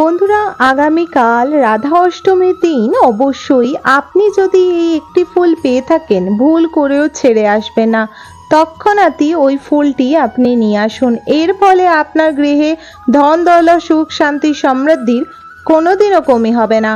বন্ধুরা, আগামীকাল রাধা অষ্টমীর দিন অবশ্যই আপনি যদি এই একটি ফুল পেয়ে থাকেন, ভুল করেও ছেড়ে আসবে না। তৎক্ষণাৎই ওই ফুলটি আপনি নিয়ে আসুন। এর ফলে আপনার গৃহে ধন, দৌলত, সুখ, শান্তি, সমৃদ্ধির কোনোদিনও কমি হবে না।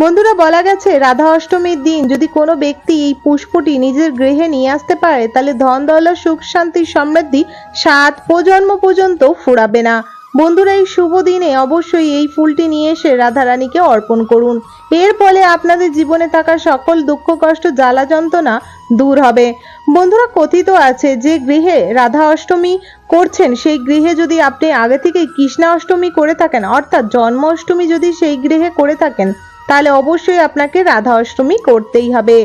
বন্ধুরা, বলা গেছে রাধা অষ্টমীর দিন যদি কোনো ব্যক্তি এই পুষ্পটি নিজের গৃহে নিয়ে আসতে পারে, তাহলে ধন, দৌলত, সুখ, শান্তি, সমৃদ্ধি সাত প্রজন্ম পর্যন্ত ফুরাবে না। বন্ধুরা, এই শুভ দিনে অবশ্যই এই ফুলটি নিয়ে এসে রাধারানীকে অর্পণ করুন। এর ফলে আপনাদের জীবনে থাকা সকল দুঃখ, কষ্ট, জ্বালা যন্ত্রণা দূর হবে। বন্ধুরা, কথিত আছে যে গৃহে রাধা অষ্টমী করছেন, সেই গৃহে যদি আপনি আগে থেকেই কৃষ্ণা অষ্টমী করে থাকেন, অর্থাৎ জন্ম অষ্টমী যদি সেই গৃহে করে থাকেন, তাহলে অবশ্যই আপনাকে রাধা অষ্টমী করতেই হবে।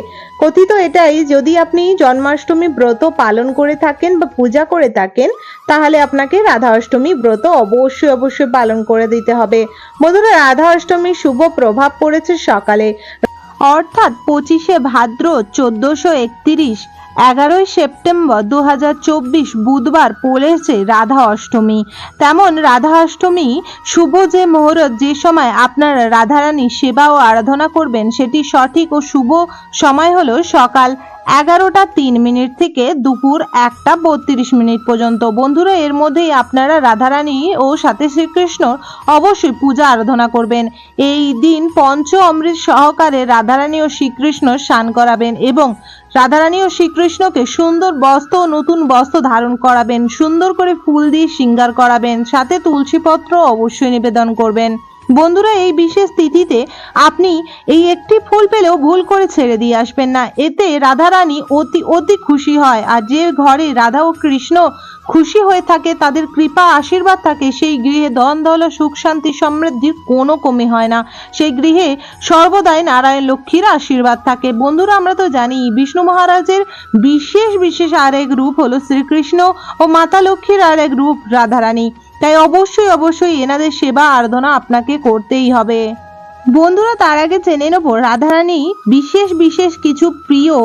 কথিত এটাই, যদি আপনি জন্মাষ্টমী ব্রত পালন করে থাকেন বা পূজা করে থাকেন, তাহলে আপনাকে রাধা অষ্টমী ব্রত অবশ্যই অবশ্যই পালন করে দিতে হবে। বন্ধুরা রাধা অষ্টমীর শুভ প্রভাব পড়েছে সকালে। অর্থাৎ পঁচিশে ভাদ্র চোদ্দশো একত্রিশ এগারোই সেপ্টেম্বর দু হাজার চব্বিশ বুধবার পড়েছে রাধা অষ্টমী। তেমন রাধা অষ্টমী শুভ যে মুহূর্ত, যে সময় আপনারা রাধারানী সেবা ও আরাধনা করবেন, সেটি সঠিক ও শুভ সময় হলো সকাল। এগারোটা তিন মিনিট থেকে দুপুর একটা বত্রিশ মিনিট পর্যন্ত। বন্ধুরা, এর মধ্যেই আপনারা রাধারানী ও সাথে শ্রীকৃষ্ণ অবশ্যই পূজা আরাধনা করবেন। এই দিন পঞ্চ অমৃত সহকারে রাধারানী ও শ্রীকৃষ্ণ স্নান করাবেন এবং রাধারানী ও শ্রীকৃষ্ণকে সুন্দর বস্ত্র ও নতুন বস্ত্র ধারণ করাবেন, সুন্দর করে ফুল দিয়ে শৃঙ্গার করাবেন, সাথে তুলসীপত্র অবশ্যই নিবেদন করবেন। বন্ধুরা, এই বিশেষ তিথিতে আপনি এই একটি ফুল পেলেও ভুল করে ছেড়ে দিয়ে আসবেন না। এতে রাধারানী অতি অতি খুশি হয় আর যে ঘরে রাধা ও কৃষ্ণ খুশি হয়ে থাকে, তাদের কৃপা, আশীর্বাদ থাকে, সেই গৃহে ধন দল সুখ, শান্তি সমৃদ্ধির কোনো কমে হয় না। সেই গৃহে সর্বদাই নারায়ণ লক্ষ্মীর আশীর্বাদ থাকে। বন্ধুরা, আমরা তো জানি বিষ্ণু মহারাজের বিশেষ বিশেষ আরেক রূপ হলো শ্রীকৃষ্ণ ও মাতা লক্ষ্মীর আরেক রূপ রাধারানী। তাই অবশ্যই অবশ্যই এনাদের সেবা আরাধনা আপনাকে করতেই হবে। বন্ধুরা, তার আগে জেনে নেব, রাধারানী বিশেষ বিশেষ কিছু প্রিয়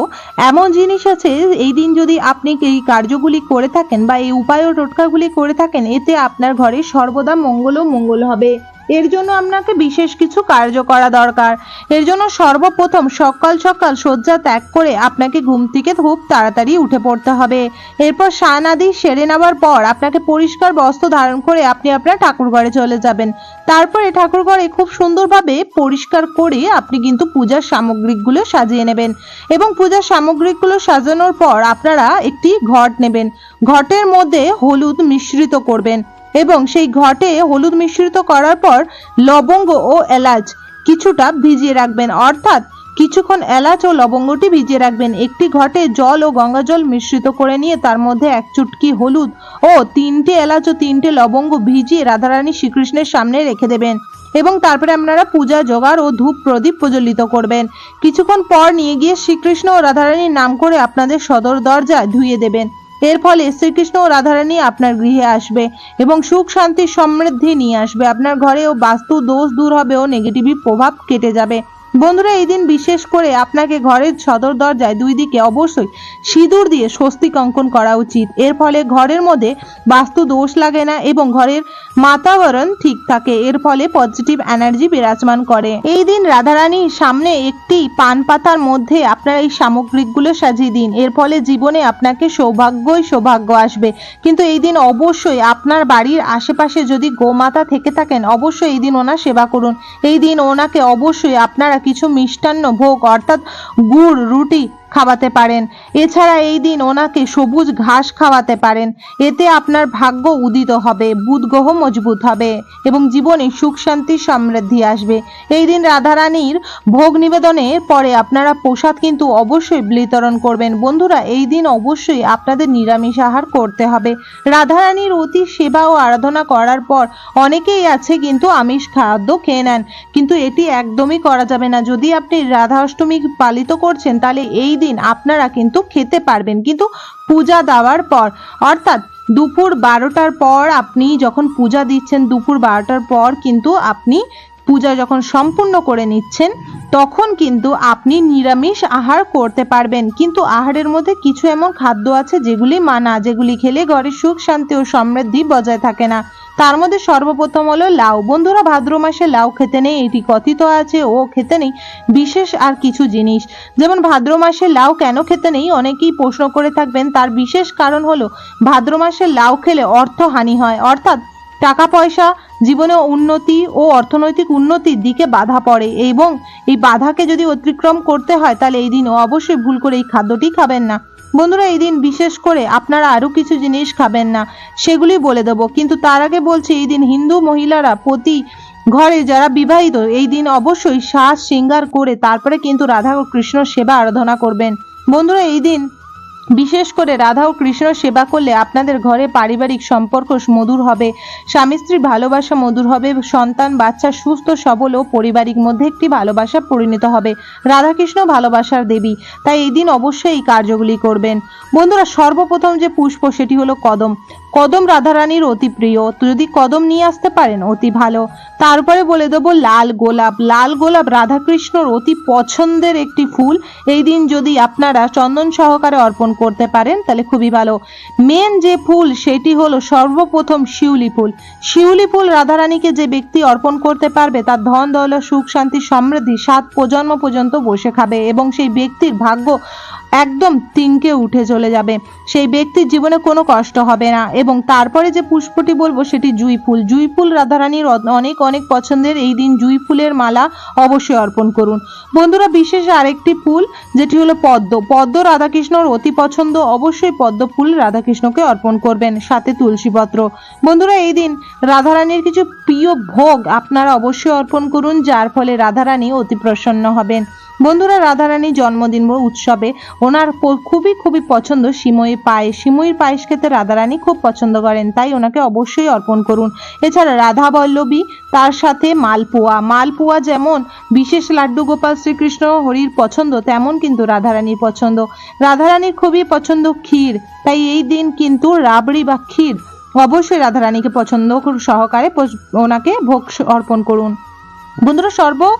এমন জিনিস আছে, এই দিন যদি আপনি এই কার্যগুলি করে থাকেন বা এই উপায় ও টোটকাগুলি করে থাকেন, এতে আপনার ঘরে সর্বদা মঙ্গল ও মঙ্গল হবে। এর জন্য আপনাকে বিশেষ কিছু কার্য করা দরকার। এর জন্য সর্বপ্রথম সকাল সকাল শয্যা ত্যাগ করে আপনাকে ঘুম থেকে খুব তাড়াতাড়ি উঠে পড়তে হবে। এরপর স্নান আদি সেরে নেওয়ার পর আপনাকে পরিষ্কার বস্ত্র ধারণ করে আপনি আপনার ঠাকুর ঘরে চলে যাবেন। তারপরে ঠাকুর ঘরে খুব সুন্দরভাবে পরিষ্কার করে আপনি কিন্তু পূজার সামগ্রীগুলো সাজিয়ে নেবেন এবং পূজার সামগ্রীগুলো সাজানোর পর আপনারা একটি ঘট নেবেন। ঘটের মধ্যে হলুদ মিশ্রিত করবেন। এবং সেই ঘটে হলুদ মিশ্রিত করার পর লবঙ্গ ও এলাচ। কিছুটা ভিজিয়ে রাখবেন, অর্থাৎ কিছুক্ষণ এলাচ ও লবঙ্গটি ভিজিয়ে রাখবেন। একটি ঘটে জল ও গঙ্গা জল মিশ্রিত করে নিয়ে তার মধ্যে এক চুটকি হলুদ ও তিনটে এলাচ ও তিনটে লবঙ্গ ভিজিয়ে রাধারানী শ্রীকৃষ্ণের সামনে রেখে দেবেন এবং তারপরে আপনারা পূজা, জোগাড় ও ধূপ প্রদীপ প্রজ্বলিত করবেন। কিছুক্ষণ পর নিয়ে গিয়ে শ্রীকৃষ্ণ ও রাধারানীর নাম করে আপনাদের সদর দরজায় ধুয়ে দেবেন। এর ফলে শ্রীকৃষ্ণ ও রাধারানী আপনার গৃহে আসবে এবং সুখ, শান্তি, সমৃদ্ধি নিয়ে আসবে। আপনার ঘরে ও বাস্তু দোষ দূর হবে ও নেগেটিভ প্রভাব কেটে যাবে। বন্ধুরা, এই দিন বিশেষ করে আপনাকে ঘরের সদর দরজায় দুই দিকে অবশ্যই সিঁদুর দিয়ে স্বস্তিক অঙ্কন করা উচিত। এর ফলে ঘরের মধ্যে বাস্তু দোষ লাগে না এবং ঘরের বাতাবরণ ঠিক থাকে। এর ফলে পজিটিভ এনার্জি বিরাজমান করে। এই দিন রাধারানীর সামনে একটি পান পাতার মধ্যে আপনারা এই সামগ্রিকগুলো সাজিয়ে দিন। এর ফলে জীবনে আপনাকে সৌভাগ্যই সৌভাগ্য আসবে। কিন্তু এই দিন অবশ্যই আপনার বাড়ির আশেপাশে যদি গোমাতা থেকে থাকেন, অবশ্যই এই দিন ওনার সেবা করুন। এই দিন ওনাকে অবশ্যই আপনারা কিছু মিষ্টান্ন ভোগ অর্থাৎ গুড় রুটি খাওয়াতে পারেন। এছাড়া এই দিন ওনাকে সবুজ ঘাস খাওয়াতে পারেন। এতে আপনার ভাগ্য উদিত হবে বুধ গ্রহ মজবুত হবে এবং জীবনে সুখ, শান্তি, সমৃদ্ধি আসবে। এই দিন রাধারানীর ভোগ নিবেদনের পরে আপনারা প্রসাদ কিন্তু অবশ্যই বিতরণ করবেন। বন্ধুরা, এই দিন অবশ্যই আপনাদের নিরামিষ আহার করতে হবে। রাধারানীর অতি সেবা ও আরাধনা করার পর অনেকেই আছে কিন্তু আমিষ খাদ্য খেয়ে নেন। কিন্তু এটি একদমই করা যাবে না। যদি আপনি রাধা অষ্টমী পালিত করছেন, তাহলে এই দিন আপনারা কিন্তু খেতে পারবেন। কিন্তু পূজা দেওয়ার পর, অর্থাৎ দুপুর বারোটার পর আপনি যখন পূজা দিচ্ছেন, দুপুর বারোটার পর কিন্তু আপনি পূজা যখন সম্পূর্ণ করে নিচ্ছেন, তখন কিন্তু আপনি নিরামিষ আহার করতে পারবেন। কিন্তু আহারের মধ্যে কিছু এমন খাদ্য আছে যেগুলি মানা, যেগুলি খেলে ঘরে সুখ, শান্তি ও সমৃদ্ধি বজায় থাকে না। তার মধ্যে সর্বপ্রথম হলো লাউ। বন্ধুরা, ভাদ্র মাসে লাউ খেতে নেই, এটি কথিত আছে, ও খেতে নেই, বিশেষ আর কিছু জিনিস। যেমন ভাদ্র মাসে লাউ কেন খেতে নেই, অনেকেই প্রশ্ন করে থাকবেন, তার বিশেষ কারণ হলো ভাদ্র মাসে লাউ খেলে অর্থহানি হয়, অর্থাৎ টাকা পয়সা জীবনে উন্নতি ও অর্থনৈতিক উন্নতির দিকে বাধা পড়ে এবং এই বাধাকে যদি অতিক্রম করতে হয়, তাহলে এই দিন অবশ্যই ভুল করে এই খাদ্যটি খাবেন না। বন্ধুরা, এই দিন বিশেষ করে আপনারা আরও কিছু জিনিস খাবেন না, সেগুলি বলে দেবো। কিন্তু তার আগে বলছি, এই দিন হিন্দু মহিলারা প্রতি ঘরে যারা বিবাহিত, এই দিন অবশ্যই শ্বাস শৃঙ্গার করে তারপরে কিন্তু রাধা ও কৃষ্ণ সেবা আরাধনা করবেন। বন্ধুরা, এই দিন বিশেষ করে রাধা ও কৃষ্ণ সেবা করলে আপনাদের ঘরে পারিবারিক সম্পর্ক মধুর হবে, স্বামী স্ত্রীর ভালোবাসা মধুর হবে, সন্তান, বাচ্চা সুস্থ, সবল ও পারিবারিক মধ্যে একটি ভালোবাসা পরিণত হবে। রাধাকৃষ্ণ ভালোবাসার দেবী, তাই এই দিন অবশ্যই এই কার্যগুলি করবেন। বন্ধুরা, সর্বপ্রথম যে পুষ্প, সেটি হলো কদম। কদম রাধারানীর অতি প্রিয়। তো যদি কদম নিয়ে আসতে পারেন, অতি ভালো। তারপরে বলে দেবো লাল গোলাপ। লাল গোলাপ রাধাকৃষ্ণর অতি পছন্দের একটি ফুল। এই দিন যদি আপনারা চন্দন সহকারে অর্পণ করতে পারেন, তাহলে খুবই ভালো। মেন যে ফুল, সেটি হলো সর্বপ্রথম শিউলি ফুল। শিউলি ফুল রাধারানীকে যে ব্যক্তি অর্পণ করতে পারবে, তার ধন, দৌলত, সুখ, শান্তি, সমৃদ্ধি সাত প্রজন্ম পর্যন্ত বসে খাবে এবং সেই ব্যক্তির ভাগ্য একদম তিনকে উঠে চলে যাবে। সেই ব্যক্তির জীবনে কোনো কষ্ট হবে না এবং তারপরে যে পুষ্পটি বলব সেটি জুই ফুল। জুই ফুল রাধারানীর অনেক অনেক পছন্দের এই দিন জুই ফুলের মালা অবশ্যই অর্পণ করুন। বন্ধুরা, বিশেষ আরেকটি ফুল, যেটি হলো পদ্ম। পদ্ম রাধাকৃষ্ণর অতি পছন্দ, অবশ্যই পদ্ম ফুল রাধাকৃষ্ণকে অর্পণ করবেন, সাথে তুলসীপত্র। বন্ধুরা, এই দিন রাধারানীর কিছু প্রিয় ভোগ আপনারা অবশ্যই অর্পণ করুন, যার ফলে রাধারানী অতি প্রসন্ন হবেন। বন্ধুরা রাধারানীর জন্মদিন উৎসবে ওনার খুবই খুবই পছন্দ সিমই পায়েস সিমইর পায়েস খেতে রাধারানী খুব পছন্দ করেন, তাই ওনাকে অবশ্যই অর্পণ করুন। এছাড়া রাধা বল্লভী তার সাথে মালপোয়া। মালপোয়া যেমন বিশেষ লাড্ডু গোপাল শ্রীকৃষ্ণ হরির পছন্দ, তেমন কিন্তু রাধারানীর পছন্দ। রাধারানীর খুবই পছন্দ ক্ষীর, তাই এই দিন কিন্তু রাবড়ি বা ক্ষীর অবশ্যই রাধারানীকে পছন্দ কর- সহকারে ওনাকে ভোগ অর্পণ করুন। বন্ধুরা সর্ব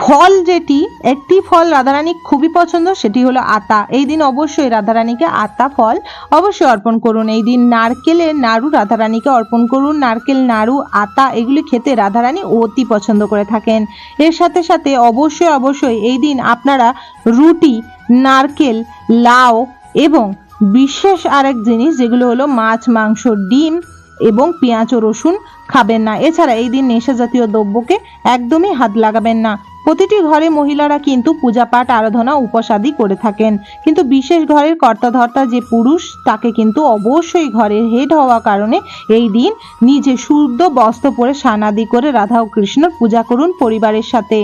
ফল যেটি, একটি ফল রাধারানী খুবই পছন্দ, সেটি হলো আতা। এই দিন অবশ্যই রাধারানীকে আতা ফল অবশ্যই অর্পণ করুন। এই দিন নারকেলের নাড়ু রাধারানীকে অর্পণ করুন। নারকেল, নাড়ু, আতা, এগুলি খেতে রাধারানী অতি পছন্দ করে থাকেন। এর সাথে সাথে অবশ্যই অবশ্যই এই দিন আপনারা রুটি, নারকেল, লাউ এবং বিশেষ আরেক জিনিস, যেগুলো হলো মাছ, মাংস, ডিম এবং পেঁয়াজ ও রসুন খাবেন না। এছাড়া এই দিন নেশা জাতীয় দ্রব্যকে একদমই হাত লাগাবেন না। প্রতিটি ঘরে মহিলারা কিন্তু পূজা পাঠ, আরাধনা উপসাদি করে থাকেন। কিন্তু বিশেষ ঘরের কর্তাধর্তা যে পুরুষ, তাকে কিন্তু অবশ্যই ঘরের হেড হওয়া কারণে এই দিন নিজে শুদ্ধ বস্ত্র পরে সানাদি করে রাধা ও কৃষ্ণ পূজা করুন পরিবারের সাথে।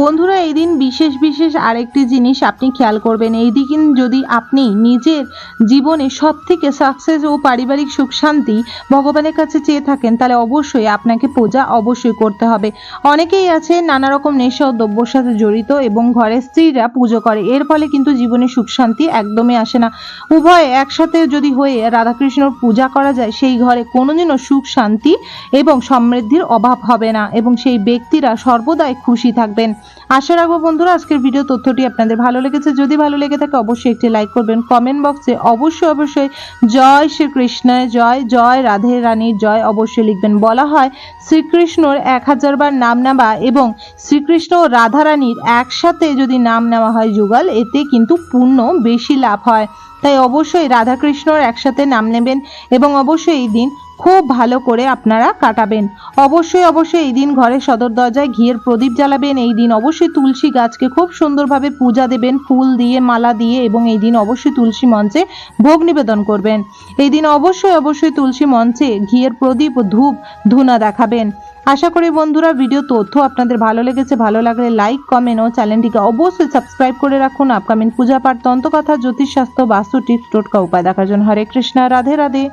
বন্ধুরা, এই দিন বিশেষ বিশেষ আরেকটি জিনিস আপনি খেয়াল করবেন। এই দিন যদি আপনি নিজের জীবনে সব থেকে সাকসেস ও পারিবারিক সুখ, শান্তি ভগবানের কাছে চেয়ে থাকেন, তাহলে অবশ্যই আপনাকে পূজা অবশ্যই করতে হবে। অনেকেই আছে নানা রকম নেশা ও দ্রব্যর সাথে জড়িত এবং ঘরের স্ত্রীরা পুজো করে। এর ফলে কিন্তু জীবনে সুখ, শান্তি একদমই আসে না। উভয় একসাথে যদি হয়ে রাধাকৃষ্ণর পূজা করা যায়, সেই ঘরে কোনোদিনও সুখ, শান্তি এবং সমৃদ্ধির অভাব হবে না এবং সেই ব্যক্তিরা সর্বদাই খুশি থাকবেন। আশা রাখব বন্ধুরা, আজকের ভিডিও তথ্যটি আপনাদের ভালো লেগেছে। যদি ভালো লেগে থাকে, অবশ্যই একটি লাইক করবেন। কমেন্ট বক্সে অবশ্যই অবশ্যই জয় শ্রীকৃষ্ণের জয় জয় রাধে রানীর জয় অবশ্যই লিখবেন। বলা হয় শ্রীকৃষ্ণর এক হাজার বার নাম নেওয়া এবং শ্রীকৃষ্ণ ও রাধারানীর একসাথে যদি নাম নেওয়া হয় যুগল, এতে কিন্তু পুণ্য বেশি লাভ হয়। তাই অবশ্যই রাধাকৃষ্ণর একসাথে নাম নেবেন এবং অবশ্যই এই দিন খুব ভালো করে আপনারা কাটাবেন। অবশ্যই অবশ্যই এই দিন ঘরের সদর দরজায় ঘিয়ের প্রদীপ জ্বালাবেন। এই দিন অবশ্যই তুলসী গাছকে খুব সুন্দরভাবে পূজা দেবেন, ফুল দিয়ে, মালা দিয়ে এবং এই দিন অবশ্যই তুলসী মঞ্চে ভোগ নিবেদন করবেন। এই দিন অবশ্যই অবশ্যই তুলসী মঞ্চে ঘিয়ের প্রদীপ, ধূপ, ধুনা দেখাবেন। আশা করি বন্ধুরা ভিডিও তথ্য আপনাদের ভালো লেগেছে। ভালো লাগলে লাইক, কমেন্ট ও চ্যানেলটিকে অবশ্যই সাবস্ক্রাইব করে রাখুন। আপকামিং পূজা পাঠ তন্ত্রকথা জ্যোতিষশাস্ত্র বাস্তু টিপস টোটকা উপায় দেখার জন্য হরে কৃষ্ণা রাধে রাধে।